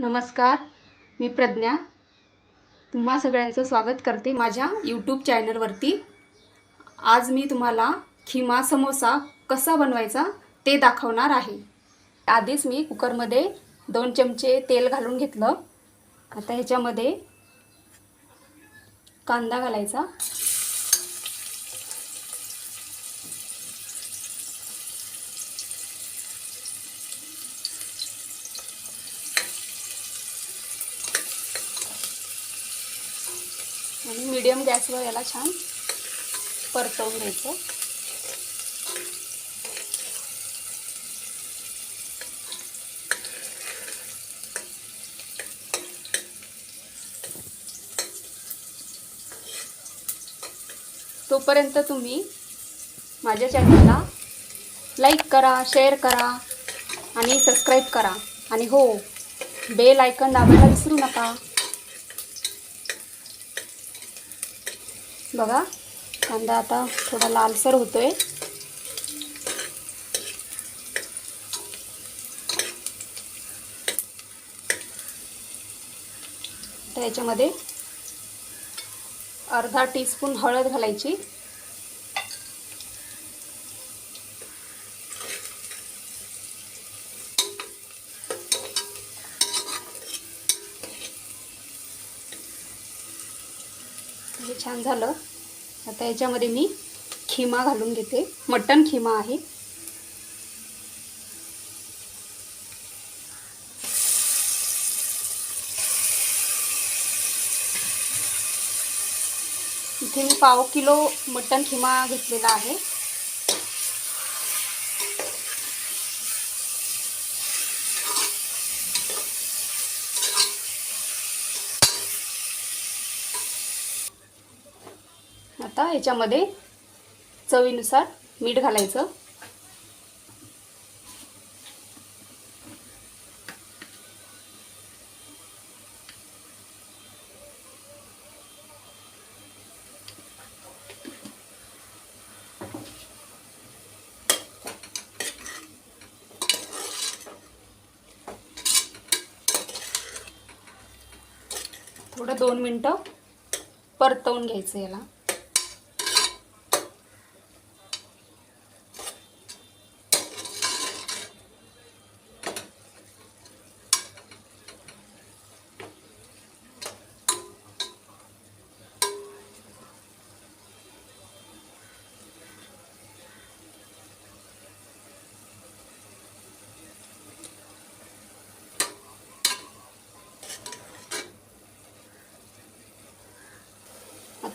नमस्कार मी प्रज्ञा. तुम्हा सगळ्यांचं स्वागत करते माझ्या यूट्यूब चॅनलवरती आज मी तुम्हाला खिमा समोसा कसा बनवायचा ते दाखवणार आहे. आधीच मी कुकरमध्ये दोन चमचे तेल घालून घेतलं. आता ह्याच्यामध्ये कांदा घालायचा आणि मीडियम गॅसवर याला छान परतवून घ्यायचं. तोपर्यंत तुम्ही माझ्या चॅनलला लाईक करा शेअर करा आणि सबस्क्राईब करा. आणि हो बेल आयकन दाबायला विसरू नका. बघा कांदा आता थोडा लालसर होतोय. आहे याच्यामध्ये अर्धा टीस्पून हळद घालायची. हे छान झालं. आता याच्यामध्ये मी खिमा घालून घेते. मटण खिमा आहे. इथे मी पाव किलो मटण खिमा घेतलेला आहे. आता ह्याच्यामध्ये चवीनुसार मीठ घालायचं. थोडं दोन मिनटं परतवून घ्यायचं याला.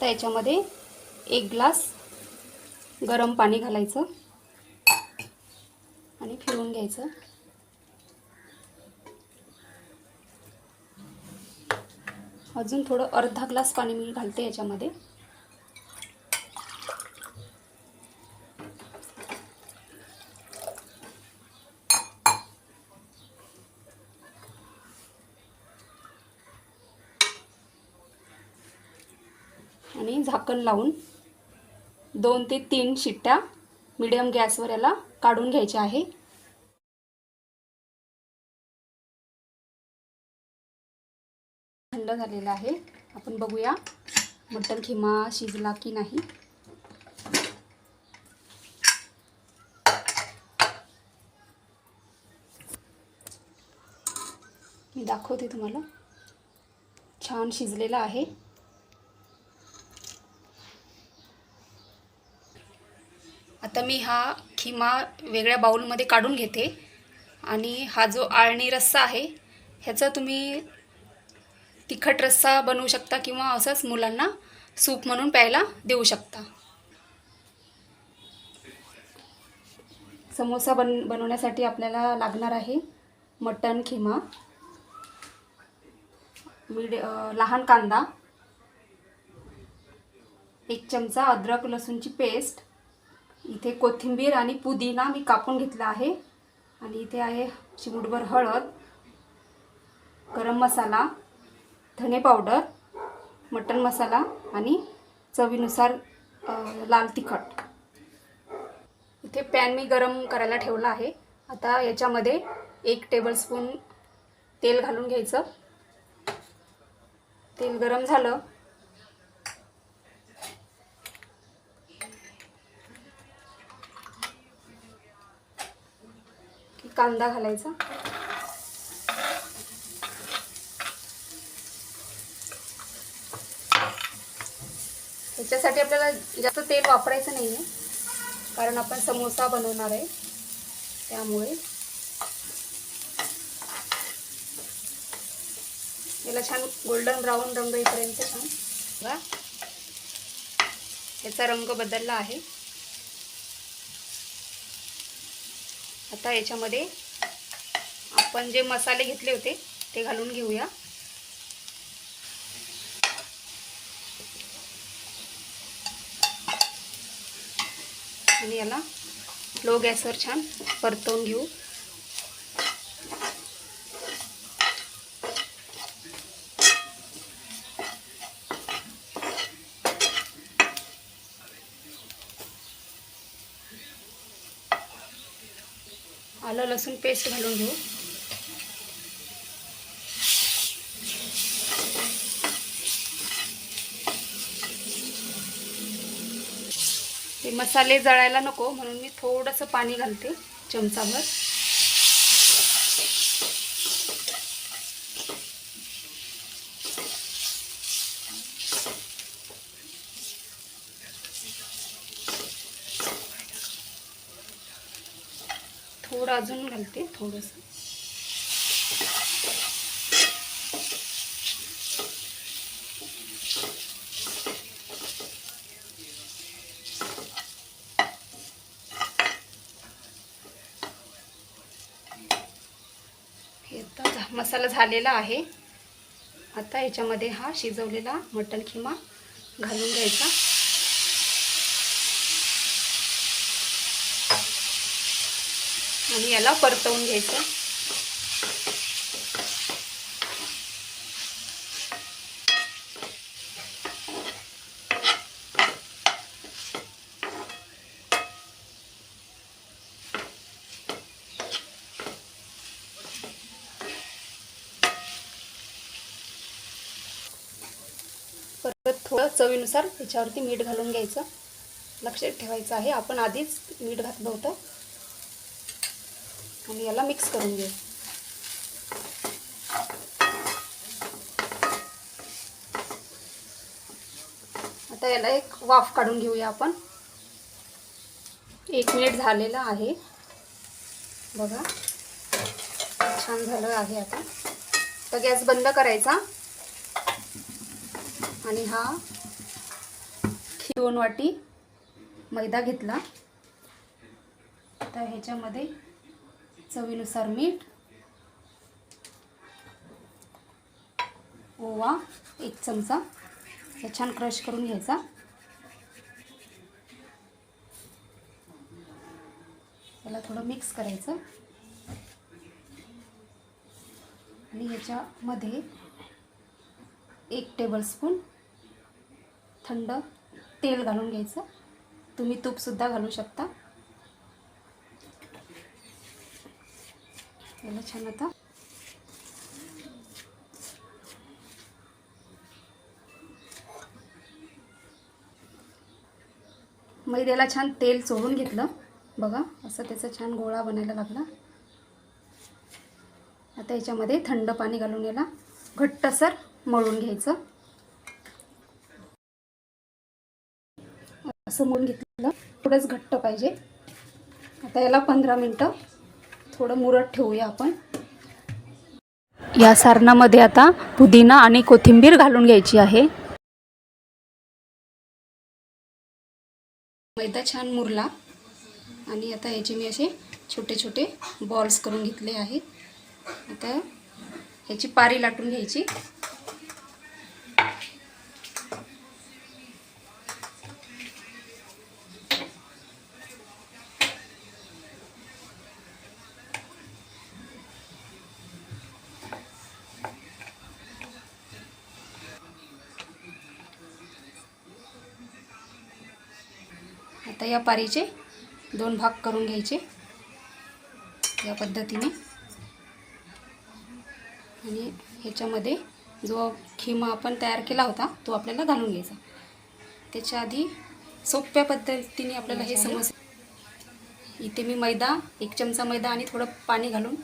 आता याच्यामध्ये एक ग्लास गरम पाणी घालायचं आणि फिरवून घ्यायचं. अजून थोडं अर्धा ग्लास पाणी मी घालते याच्यामध्ये आणि झाकण लावून दोन ते तीन शिट्ट्या मिडियम गॅसवर याला काढून घ्यायच्या आहे. थंड झालेला आहे. आपण बघूया मटण खिमा शिजला की नाही. मी दाखवते तुम्हाला. छान शिजलेला आहे. आता मी हा खिमा वेगळ्या बाऊलमध्ये काढून घेते. आणि हा जो आळणी रस्सा आहे ह्याचा तुम्ही तिखट रस्सा बनवू शकता किंवा असंच मुलांना सूप म्हणून प्यायला देऊ शकता. समोसा बन बनवण्यासाठी आपल्याला लागणार आहे मटण खिमा. मीड लहान कांदा. एक चमचा अद्रक लसूणची पेस्ट. इथे कोथिंबीर आणि पुदिना मी कापून घेतला आहे. आणि इथे आहे चिमूटभर हळद गरम मसाला धने पावडर मटन मसाला आणि चवीनुसार लाल तिखट. इथे पॅन मी गरम करायला ठेवला आहे. आता याच्यामध्ये एक टेबलस्पून तेल घालून घ्यायचं. तेल गरम झालं कांदा घालायचा. त्याच्यासाठी आपल्याला जास्त तेल वापरायचं नाही आहे कारण आपण समोसा बनवणार आहे. त्यामुळे याला छान गोल्डन ब्राऊन रंग येईपर्यंत छान बघा. याचा रंग बदलला आहे. आता याच्यामध्ये आपण जे मसाले घेतले होते ते घालून घेऊया. आणि याला लो गॅसवर छान परतवून घेऊ. आलं लसूण पेस्ट घालून घेऊ. ते मसाले जळायला नको म्हणून मी थोडंसं पाणी घालते चमचाभर. अजून घालते थोडंसं. हे झा- मसाला झालेला आहे. आता याच्यामध्ये हा शिजवलेला मटण खिमा घालून घ्यायचा आणि याला परतवून घ्यायचं. परत थोडं चवीनुसार त्याच्यावरती मीठ घालून घ्यायचं. लक्षात ठेवायचं आहे आपण आधीच मीठ घातलं होतं. आणि याला मिक्स करून घेऊ आता याला एक वाफ काढून घेऊया आपण. एक मिनिट झालेला आहे. बघा. छान झालं आहे आता. तर गॅस बंद करायचा. आणि हा दोन वाटी मैदा घेतला. तर ह्याच्यामध्ये चवीनुसार मीठ ओवा एक चमचा. हे छान क्रश करून घ्यायचा. याला थोडं मिक्स करायचं. आणि ह्याच्यामध्ये एक टेबलस्पून थंड तेल घालून घ्यायचं. तुम्ही तूपसुद्धा घालू शकता. याला छान आता. मैद्याला छान तेल चोळून घेतलं. बघा असं त्याचा छान गोळा बनायला लागला. आता याच्यामध्ये थंड पाणी घालून याला घट्टसर मळून घ्यायचं. असं मळून घेतलं. थोडंच घट्ट पाहिजे. आता याला पंधरा मिनटं थोडं मुरत ठेवूया आपण. या सारणामध्ये आता पुदिना आणि कोथिंबीर घालून घ्यायची आहे. मैदा छान मुरला. आणि आता याचे मी असे छोटे छोटे बॉल्स करून घेतले आहेत. आता ह्याची पारी लाटून घ्यायची. आता या पारीचे दोन भाग करून घ्यायचे या पद्धतीने. आणि ह्याच्यामध्ये जो खिमा आपण तयार केला होता तो आपल्याला घालून घ्यायचा. त्याच्या आधी सोप्या पद्धतीने आपल्याला हे समज इथे मी मैदा एक चमचा मैदा आणि थोडं पाणी घालून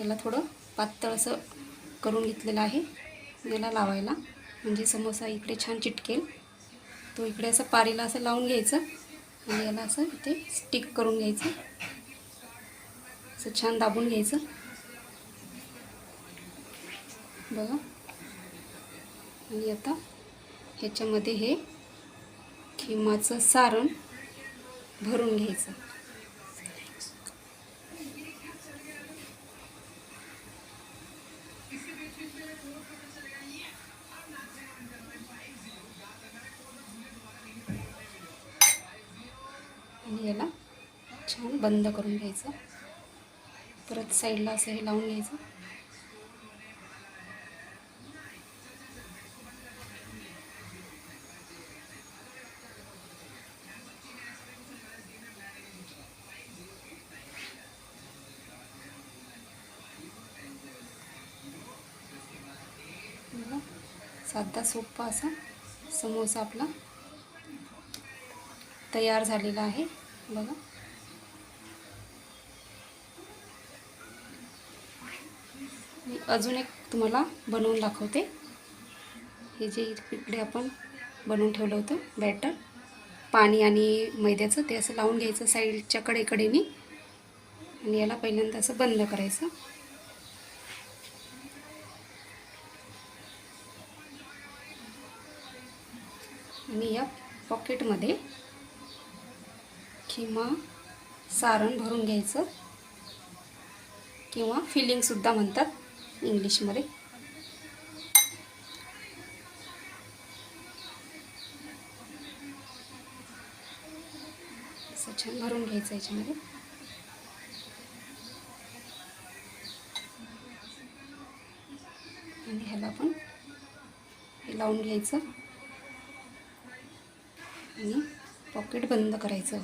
याला थोडं पातळ असं करून घेतलेलं आहे. याला लावायला. म्हणजे समोसा इकडे छान चिटकेल. तो इकडे असं पारीला असं लावून घ्यायचं. आणि याला असं इथे स्टिक करून घ्यायचं. असं छान दाबून घ्यायचं. बघा. आणि आता ह्याच्यामध्ये हे खिमाचं सारण भरून घ्यायचं. बंद करून घ्यायचं. परत साईडला असं हे लावून घ्यायचं. बघा, साधा सोप्पा असा समोसा आपला तयार झालेला आहे. बघा मी अजून एक तुम्हाला बनवून दाखवते. हे जे इकडे आपण बनवून ठेवलं होतं बॅटर पाणी आणि मैद्याचं ते असं लावून घ्यायचं साईडच्या कडेकडेनी आणि याला पहिल्यांदा असं बंद करायचं. आणि या पॉकेटमध्ये किंवा सारण भरून घ्यायचं. किंवा फिलिंगसुद्धा म्हणतात. इंग्लिशमध्ये असं छान भरून घ्यायचं याच्यामध्ये. आणि ह्याला आपण हे लावून घ्यायचं. आणि पॉकेट बंद करायचं.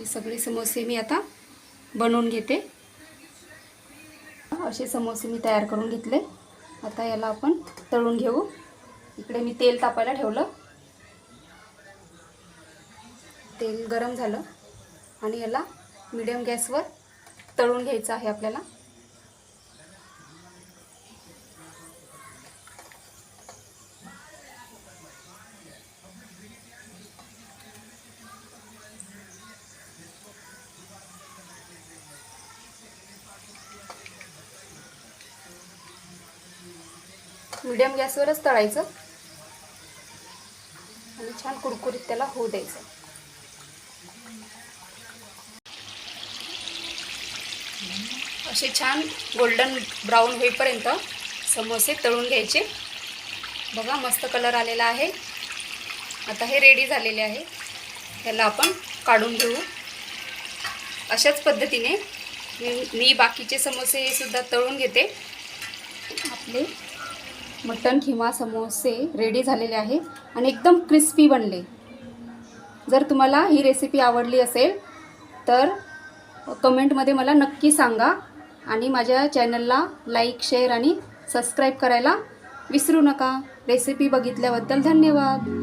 असे सगळे समोसे मी आता बनवून घेते. असे समोसे मी तयार करून घेतले. आता याला आपण तळून घेऊ. इकडे मी तेल तापायला ठेवलं. तेल गरम झालं. आणि याला मीडियम गॅसवर तळून घ्यायचं आहे आपल्याला. मीडियम गॅसवरच तळायचं. आणि छान कुरकुरीत त्याला होऊ द्यायचं. असे छान गोल्डन ब्राऊन होईपर्यंत समोसे तळून घ्यायचे. बघा मस्त कलर आलेला आहे. आता हे रेडी झालेले आहे. त्याला आपण काढून घेऊ. अशाच पद्धतीने मी मी बाकीचे समोसे हे सुद्धा तळून घेते. आपले मटण किंवा समोसे रेडी झालेले आहे आणि एकदम क्रिस्पी बनले. जर तुम्हाला ही रेसिपी आवडली असेल तर कमेंटमध्ये मला नक्की सांगा आणि माझ्या चॅनलला लाईक शेअर आणि सबस्क्राईब करायला विसरू नका. रेसिपी बघितल्याबद्दल धन्यवाद.